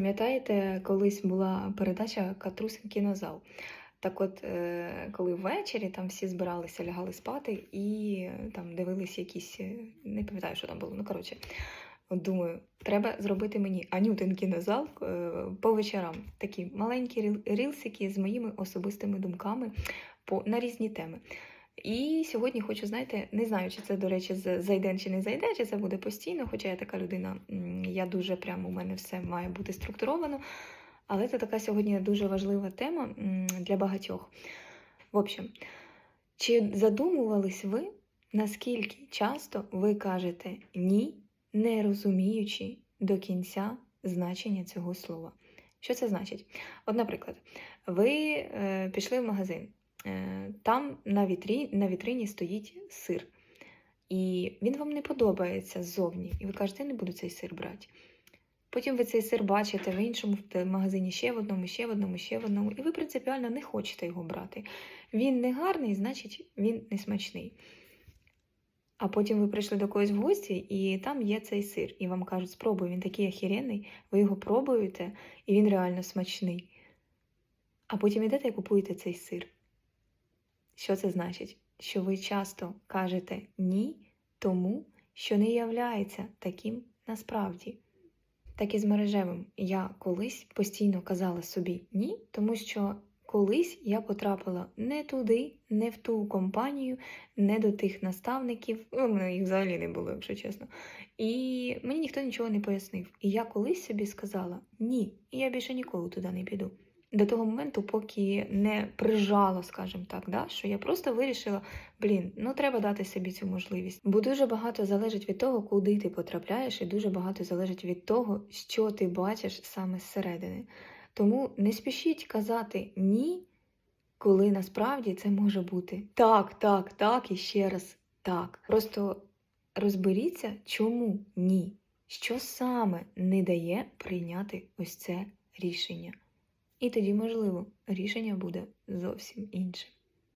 Пам'ятаєте, колись була передача Катрусин кінозал. Так от, е, коли ввечері там всі збиралися, лягали спати і там дивились якісь, е, не пам'ятаю, що там було, ну коротше. От думаю, треба зробити мені Анютин кінозал е, по вечорам. Такі маленькі рілсики з моїми особистими думками по, на різні теми. І сьогодні хочу, знаєте, не знаю, чи це, до речі, зайде чи не зайде, чи це буде постійно, хоча я така людина, я дуже прямо у мене все має бути структуровано. Але це така сьогодні дуже важлива тема для багатьох. В общем, чи задумувались ви, наскільки часто ви кажете ні, не розуміючи до кінця значення цього слова? Що це значить? От, наприклад, ви е, пішли в магазин, там на, вітрі, на вітрині стоїть сир, і він вам не подобається ззовні, і ви кажете, я не буду цей сир брати. Потім ви цей сир бачите в іншому в магазині ще в одному, ще в одному, ще в одному, і ви принципіально не хочете його брати. Він не гарний, значить він не смачний. А потім ви прийшли до когось в гості, і там є цей сир, і вам кажуть, спробуй, він такий охеренний, ви його пробуєте, і він реально смачний. А потім йдете і купуєте цей сир. Що це значить? Що ви часто кажете ні тому, що не являється таким насправді. Так і з мережевим. Я колись постійно казала собі ні, тому що колись я потрапила не туди, не в ту компанію, не до тих наставників. У мене їх взагалі не було, якщо чесно. І мені ніхто нічого не пояснив. І я колись собі сказала ні, і я більше ніколи туди не піду. До того моменту, поки не прижало, скажімо так, да, що я просто вирішила, блін, ну треба дати собі цю можливість. Бо дуже багато залежить від того, куди ти потрапляєш, і дуже багато залежить від того, що ти бачиш саме зсередини. Тому не спішіть казати ні, коли насправді це може бути так, так, так і ще раз так. Просто розберіться, чому ні, що саме не дає прийняти ось це рішення. І тоді, можливо, рішення буде зовсім інше.